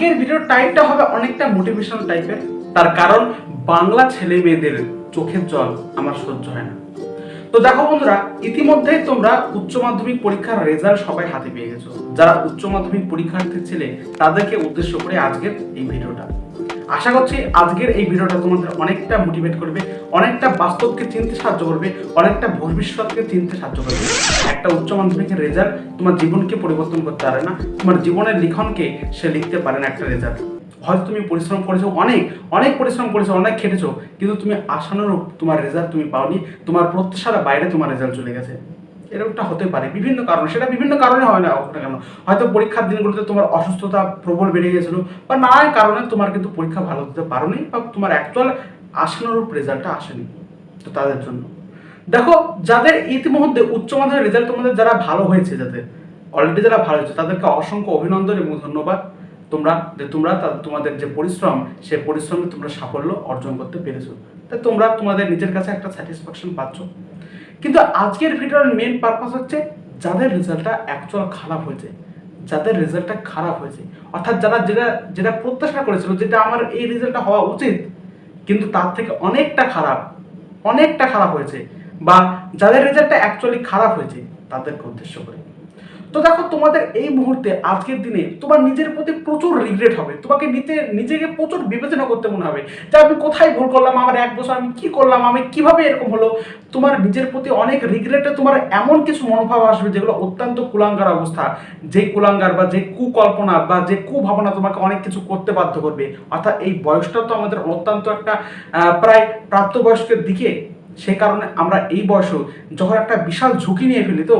আজকের ভিডিওর টাইপটা হবে অনেকটা মোটিভেশনাল টাইপের তার কারণ, বাংলা ছেলে মেয়েদের চোখের জল আমার সহ্য হয় না। তো দেখো বন্ধুরা, ইতিমধ্যে তোমরা উচ্চ মাধ্যমিক পরীক্ষার রেজাল্ট সবাই হাতে পেয়ে গেছো। যারা উচ্চ মাধ্যমিক পরীক্ষার্থী ছেলে, তাদেরকে উদ্দেশ্য করে আজকের এই ভিডিওটা। আশা করছি আজকের এই ভিডিওটা তোমাদের অনেকটা মোটিভেট করবে, অনেকটা বাস্তবকে চিনতে সাহায্য করবে, অনেকটা ভবিষ্যৎকে চিনতে সাহায্য করবে। একটা উচ্চ মাধ্যমিকের রেজাল্ট তোমার জীবনকে পরিবর্তন করতে পারে না, তোমার জীবনের লিখনকে সে লিখতে পারে না একটা রেজাল্ট হয়তো তুমি পরিশ্রম করেছ অনেক অনেক পরিশ্রম করেছ, অনেক খেটেছো, কিন্তু তুমি আশানুরূপ তোমার রেজাল্ট তুমি পাওনি, তোমার প্রত্যাশার বাইরে তোমার রেজাল্ট চলে গেছে। এরকমটা হতে পারে, বিভিন্ন কারণে। সেটা বিভিন্ন কারণে হয় না না কেন। হয়তো পরীক্ষার দিনগুলোতে তোমার অসুস্থতা প্রবল বেড়ে গেছিল বা নানান কারণে তোমার কিন্তু পরীক্ষা ভালো দিতে পারোনি, বা তোমার অ্যাকচুয়াল আশানুরূপ রেজাল্টটা আসেনি, তো তাদের জন্য। দেখো, যাদের ইতিমধ্যে উচ্চ মাধ্যমিক রেজাল্ট তোমাদের যারা ভালো হয়েছে, যাদের অলরেডি যারা ভালো হয়েছে, তাদেরকে অসংখ্য অভিনন্দন এবং ধন্যবাদ। তোমরা, যে তোমরা তোমাদের যে পরিশ্রম, সে পরিশ্রমে তোমরা সাফল্য অর্জন করতে পেরেছ। তাই তোমরা তোমাদের নিজের কাছে একটা স্যাটিসফ্যাকশন পাচ্ছ। কিন্তু আজকের ভিডিওর মেন পারপাস হচ্ছে যাদের রেজাল্টটা অ্যাকচুয়াল খারাপ হয়েছে, যাদের রেজাল্টটা খারাপ হয়েছে। অর্থাৎ যারা যেটা যেটা প্রত্যাশা করেছিল যেটা আমার এই রেজাল্টটা হওয়া উচিত, কিন্তু তার থেকে অনেকটা খারাপ অনেকটা খারাপ হয়েছে বা যাদের রেজাল্টটা অ্যাকচুয়ালি খারাপ হয়েছে, তাদেরকে উদ্দেশ্য করে। তো দেখো, তোমাদের এই মুহূর্তে, আজকের দিনে, তোমার নিজের প্রতি প্রচুর রিগ্রেট হবে। তোমাকে নিতে, নিজেকে প্রচুর বিবেচনা করতে মনে হবে যে, আমি কোথায় ভুল করলাম, আমার এক বছর আমি কি করলাম, আমি কীভাবে এরকম হলো? তোমার নিজের প্রতি অনেক রিগ্রেটে তোমার এমন কিছু মনোভাব আসবে যেগুলো অত্যন্ত কুলাঙ্গার অবস্থা। যে কুলাঙ্গার বা যে কুকল্পনা বা যে কুভাবনা তোমাকে অনেক কিছু করতে বাধ্য করবে। অর্থাৎ এই বয়সটা তো আমাদের অত্যন্ত একটা প্রায় প্রাপ্তবয়স্কের দিকে। সে কারণে আমরা এই বয়সও যখন একটা বিশাল ঝুঁকি নিয়ে ফেলি তো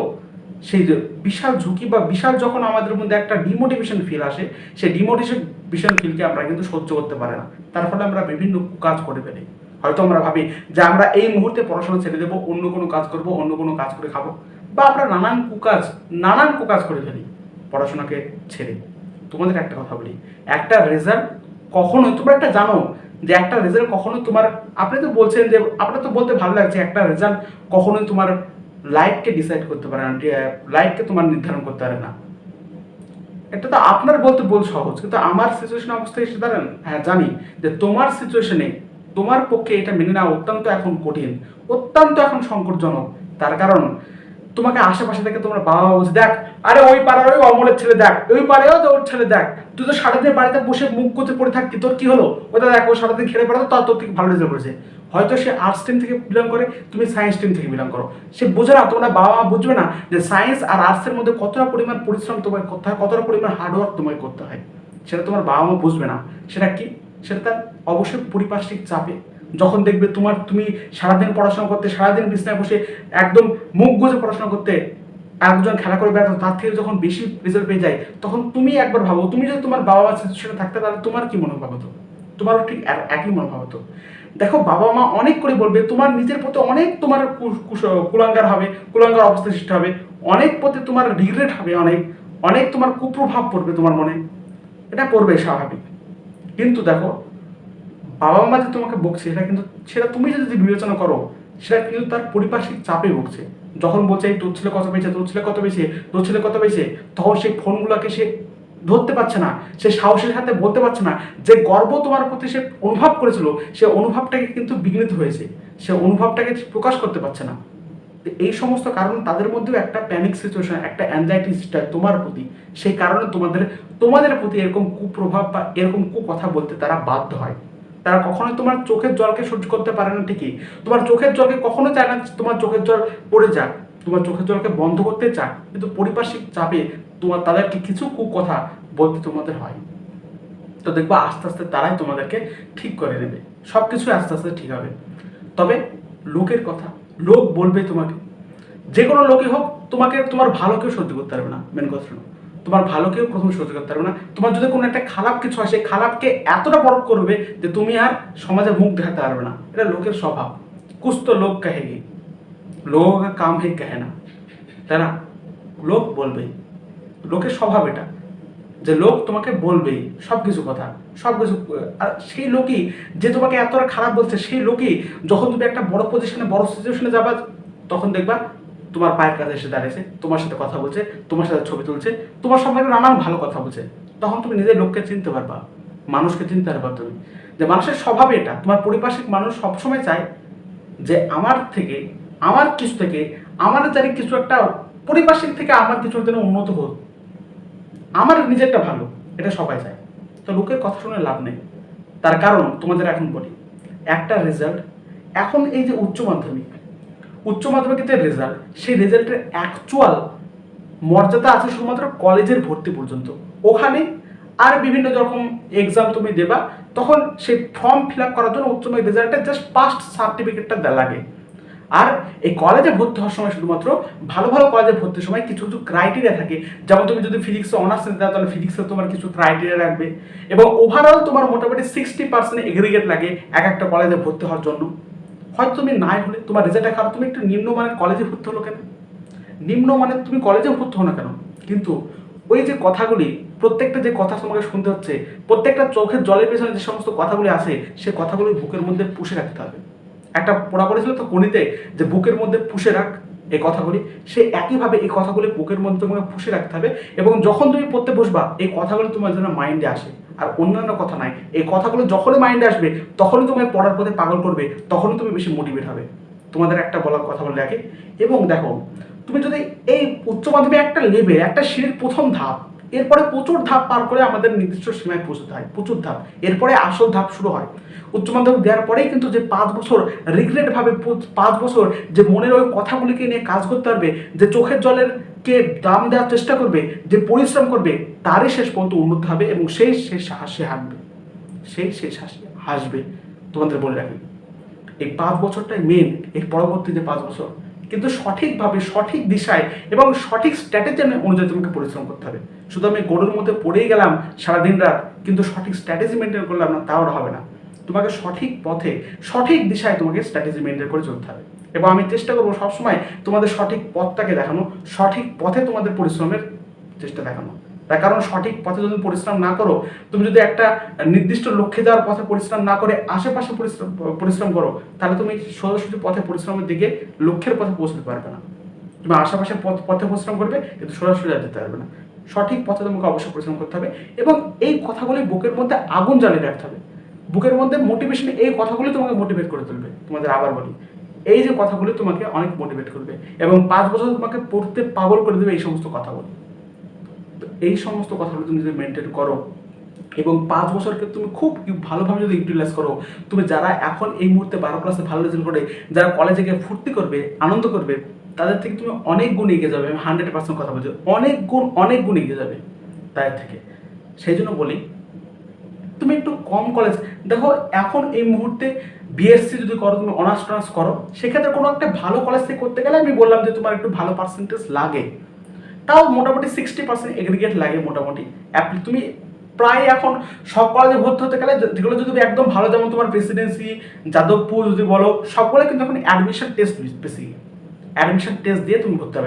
সেই বিশাল ঝুঁকি বা বিশাল যখন আমাদের মধ্যে একটা ডিমোটিভেশন ফিল আসে, সেই ডিমোটিভেশন ফিলকে আমরা কিন্তু সহ্য করতে পারি না। তার ফলে আমরা বিভিন্ন কাজ করে ফেলি। হয়তো আমরা ভাবি যে আমরা এই মুহূর্তে পড়াশোনা ছেড়ে দেবো, অন্য কোনো কাজ করব, অন্য কোনো কাজ করে খাব। বা আমরা নানান কুকাজ নানান কুকাজ করে ফেলি, পড়াশোনাকে ছেড়ে। তোমাদের একটা কথা বলি, একটা রেজাল্ট কখনোই, তোমরা একটা জানো যে একটা রেজাল্ট কখনোই তোমার, আপনি তো বলছেন যে, আপনার তো বলতে ভালো লাগছে, একটা রেজাল্ট কখনোই তোমার লাইফকে ডিসাইড করতে পারে না লাইফকে তোমার নির্ধারণ করতে পারে না। এটা তো আপনার বলতে বল সহজ, কিন্তু আমার সিচুয়েশন অবস্থায় এসে দাঁড়ান। হ্যাঁ জানি যে তোমার সিচুয়েশনে তোমার পক্ষে এটা মেনে নেওয়া অত্যন্ত এখন কঠিন, অত্যন্ত এখন সংকটজনক। তার কারণ তোমাকে আশেপাশে থেকে তোমার বাবা বলছে, দেখ, আরে ওই পাড়ার ওই অমলের ছেলে দেখ, ওই পাড়ায়ও তো ওর ছেলে দেখ, তুই তো সারাদিন বাড়িতে বসে মুখ করতে পড়ে থাকতি, তোর কি হলো? ওটা দেখ, ও সারাদিন খেলে পড়ে তার তোর থেকে ভালো রেজাল্ট করেছে। হয়তো সে আর্টস টিম থেকে বিলং করে, তুমি সায়েন্স টিম থেকে বিলং করো। সে বোঝে না, তোমরা বাবা মা বুঝবে না যে সায়েন্স আর আর্টসের মধ্যে কতটা পরিমাণ পরিশ্রম তোমায় করতে হয়, কতটা পরিমাণ হার্ডওয়ার্ক তোমায় করতে হয়। সেটা তোমার বাবা মা বুঝবে না। সেটা কি? সেটা তার অবশ্যই পরিপার্শ্বিক চাপে যখন দেখবে তোমার, তুমি সারাদিন পড়াশোনা করতে, সারাদিন বিছনায় বসে একদম মুখ গুজে পড়াশোনা করতে একজন খেলা করে বেড়াতো, তার থেকে যখন বেশি রেজাল্ট পেয়ে যায়, তখন তুমি একবার ভাবো, তুমি যদি তোমার বাবা মার সিচুয়েশনে থাকতে, তাহলে তোমার কি মনোভাব হতো? তোমারও ঠিক এক- একই মনোভাব হতো। দেখো বাবা মা অনেক করে বলবে, তোমার নিজের প্রতি অনেক তোমার কুলাঙ্গার হবে, কুলাঙ্গার অবস্থা সৃষ্টি হবে, অনেক প্রতি তোমার রিগ্রেট হবে অনেক অনেক তোমার কুপ্রভাব পড়বে তোমার মনে। এটা পড়বে স্বাভাবিক। কিন্তু দেখো বাবা মা যে তোমাকে বকছে, সেটা কিন্তু, সেটা তুমি যদি বিবেচনা করো, সেটা কিন্তু তার পরিপার্শ্বিক চাপে বকছে যখন বলছে তোর ছেলে কত পেয়েছে, তোর ছেলে কত পেয়েছে, তোর ছেলে কত পেয়েছে, তখন সেই ফোনগুলোকে সে ধরতে পারছে না, সে সাহসের সাথে বলতে পারছে না। যে গর্ব তোমার প্রতি সে অনুভব করেছিল, সে অনুভবটাকে কিন্তু বিঘ্নিত হয়েছে। সে অনুভবটাকে প্রকাশ করতে পারছে না। এই সমস্ত কারণ তাদের মধ্যেও একটা প্যানিক সিচুয়েশন একটা অ্যাংজাইটি তোমার প্রতি। সেই কারণে তোমাদের তোমাদের প্রতি এরকম কুপ্রভাব বা এরকম কুকথা বলতে তারা বাধ্য হয়। তারা কখনোই তোমার চোখের জলকে সহ্য করতে পারে না ঠিকই। তোমার চোখের জলকে কখনো চায় না তোমার চোখের জল পড়ে যাক। তোমার চোখের জলকে বন্ধ করতে চায়, কিন্তু পরিপার্শ্বিক চাপে তোমার, তাদেরকে কিছু কুকথা বলতে তোমাদের হয়। তো দেখবা আস্তে আস্তে তারাই তোমাদেরকে ঠিক করে নেবে সব কিছুই আস্তে আস্তে ঠিক হবে। তবে লোকের কথা, লোক বলবে তোমাকে। যে কোনো লোকই হোক, তোমাকে, তোমার ভালো কেউ সহ্য করতে পারবে না মেন কথা তোমার ভালো কেউ প্রথম সহ্য করতে পারবে না। তোমার যদি কোনো একটা খারাপ কিছু হয়, সেই খারাপকে এতটা বড় করবে যে তুমি আর সমাজে মুখ দেখাতে পারবে না। এটা লোকের স্বভাব। কুছ তো লোক কহেগি লোক কাম হে কহে না। তাই না লোক বলবে। লোকের স্বভাব এটা। যে লোক তোমাকে বলবেই সব কিছু কথা সব কিছু আর সেই লোকই যে তোমাকে এতটা খারাপ বলছে, সেই লোকই যখন তুমি একটা বড় পজিশনে বড় সিচুয়েশনে যাবা, তখন দেখবা তোমার পায়ের কাছে এসে দাঁড়িয়েছে তোমার সাথে কথা বলছে, তোমার সাথে ছবি তুলছে, তোমার সম্পর্কে নানান ভালো কথা বলছে। তখন তুমি নিজের লোককে চিনতে পারবা, মানুষকে চিনতে পারবা তুমি। যে মানুষের স্বভাব এটা, তোমার পরিপার্শ্বিক মানুষ সবসময় চায় যে আমার থেকে, আমার কিছু থেকে, আমার জানি কিছু একটা পরিপার্শ্বিক থেকে আমার কিছু যেন উন্নত হোক। আমার নিজেরটা ভালো, এটা সবাই চায়। তো লোকের কথা শুনে লাভ নেই। তার কারণ তোমাদের এখন বলি। একটা রেজাল্ট এখন এই যে উচ্চ মাধ্যমিক উচ্চ মাধ্যমিকের যে রেজাল্ট সেই রেজাল্টের অ্যাকচুয়াল মর্যাদা আছে শুধুমাত্র কলেজের ভর্তি পর্যন্ত। ওখানে আর বিভিন্ন রকম এক্সাম তুমি দেবা, তখন সেই ফর্ম ফিল আপ করার জন্য উচ্চ মাধ্যমিক রেজাল্টে জাস্ট পাস্ট সার্টিফিকেটটা দেওয়া লাগে। আর এই কলেজে ভর্তি হওয়ার সময় শুধুমাত্র ভালো ভালো কলেজে ভর্তির সময় কিছু কিছু ক্রাইটেরিয়া থাকে। যেমন তুমি যদি ফিজিক্সে অনার্স নিতে দাও তাহলে ফিজিক্সে তোমার কিছু ক্রাইটেরিয়া রাখবে। এবং ওভারঅল তোমার মোটামুটি সিক্সটি পার্সেন্ট এগ্রিগেট লাগে এক একটা কলেজে ভর্তি হওয়ার জন্য। হয়তো তুমি নাই হলে তোমার রেজাল্টটা খারাপ তুমি একটু নিম্নমানের কলেজে ভর্তি হলো কেন? নিম্নমানের তুমি কলেজে ভর্তি হো না কেন? কিন্তু ওই যে কথাগুলি, প্রত্যেকটা যে কথা তোমাকে শুনতে হচ্ছে, প্রত্যেকটা চোখের জলের পেছনে যে সমস্ত কথাগুলি আছে, সে কথাগুলি বুকের মধ্যে পুষে রাখতে হবে। একটা পড়া পড়েছিল তো গণিতে যে বুকের মধ্যে পুষে রাখ এই কথাগুলি, সে একইভাবে এই কথাগুলি বুকের মধ্যে তোমাকে পুষে রাখতে হবে এবং যখন তুমি পড়তে বসবা, এই কথাগুলি তোমার যেন মাইন্ডে আসে। আর অন্যান্য কথা নাই। এই কথাগুলো যখনই মাইন্ডে আসবে, তখনই তোমায় পড়ার পথে পাগল করবে, তখনই তুমি বেশি মোটিভেট হবে। তোমাদের একটা বলার কথা বলে রাখি। এবং দেখো, তুমি যদি এই উচ্চ মাধ্যমিক একটা লেভেল একটা সিঁড়ির প্রথম ধাপ, এরপরে প্রচুর ধাপ পার করে আমাদের নির্দিষ্ট সীমায় পৌঁছতে হয়, প্রচুর ধাপ। এরপরে আসল ধাপ শুরু হয়। উচ্চ মাধ্যমিক দেওয়ার পরেই কিন্তু যে পাঁচ বছর রিগ্রেট ভাবে, পাঁচ বছর যে মনের ওই কথাগুলিকে নিয়ে কাজ করতে পারবে, যে চোখের জলের কে দাম দেওয়ার চেষ্টা করবে, যে পরিশ্রম করবে, তারই শেষ পর্যন্ত উন্নতি হবে এবং সেই শেষ হাসি হাসবে। সেই শেষ হাসি হাসবে। তোমাদের বলে রাখি, এই পাঁচ বছরটাই মেন এর পরবর্তী যে পাঁচ বছর। কিন্তু সঠিকভাবে, সঠিক দিশায় এবং সঠিক স্ট্র্যাটেজি অনুযায়ী তোমাকে পরিশ্রম করতে হবে। শুধু আমি গরুর মধ্যে পড়েই গেলাম সারাদিন রাত, কিন্তু সঠিক স্ট্র্যাটেজি মেনটেন করলাম না, তাও হবে না। তোমাকে সঠিক পথে, সঠিক দিশায় তোমাকে স্ট্র্যাটেজি মেনটেন করে চলতে হবে। এবং আমি চেষ্টা করব সবসময় তোমাদের সঠিক পথটাকে দেখানো, সঠিক পথে তোমাদের পরিশ্রমের চেষ্টা দেখানো। তার কারণ সঠিক পথে যদি পরিশ্রম না করো, তুমি যদি একটা নির্দিষ্ট লক্ষ্যে যাওয়ার পথে পরিশ্রম না করে আশেপাশে পরিশ্রম পরিশ্রম করো, তাহলে তুমি সোজাসুজি পথে পরিশ্রমের দিকে লক্ষ্যের পথে পৌঁছতে পারবে না। তুমি আশেপাশে পথ, পথে পরিশ্রম করবে, কিন্তু সোজাসুজি যেতে পারবে না। সঠিক পথে তোমাকে অবশ্যই পরিশ্রম করতে হবে এবং এই কথাগুলি বুকের মধ্যে আগুন জ্বালিয়ে রাখতে হবে। বুকের মধ্যে মোটিভেশন এই কথাগুলি তোমাকে মোটিভেট করে তুলবে। তোমাদের আবার বলি এই যে কথাগুলি তোমাকে অনেক মোটিভেট করবে এবং পাঁচ বছর তোমাকে পড়তে পাগল করে দেবে এই সমস্ত কথাগুলি। এই সমস্ত কথাগুলো তুমি যদি মেনটেন করো এবং পাঁচ বছরকে তুমি খুব ভালোভাবে যদি ইউটিলাইজ করো, তুমি যারা এখন এই মুহূর্তে বারো ক্লাসে ভালো রেজাল্ট করে, যারা কলেজে গিয়ে ফুর্তি করবে, আনন্দ করবে, তাদের থেকে তুমি অনেক গুণ এগিয়ে যাবে। আমি হান্ড্রেড পার্সেন্ট কথা বলছি, অনেক গুণ অনেক গুণ এগিয়ে যাবে তাদের থেকে। সেই জন্য বলি, তুমি একটু কম কলেজ দেখো এখন এই মুহূর্তে বিএসসি যদি করো, তুমি অনার্স টনার্স করো, সেক্ষেত্রে কোনো একটা ভালো কলেজ থেকে করতে গেলে আমি বললাম যে তোমার একটু ভালো পার্সেন্টেজ লাগে। তাও মোটামুটি সিক্সটি পার্সেন্ট এগ্রিগেট লাগে মোটামুটি। তুমি প্রায় এখন সব কলেজে ভর্তি হতে গেলে যেগুলো যদি একদম ভালো, যেমন তোমার প্রেসিডেন্সি যাদবপুর যদি বলো সবগুলো কিন্তু এখন অ্যাডমিশন টেস্ট বেশি। অ্যাডমিশন টেস্ট দিয়ে তুমি করতে হবে।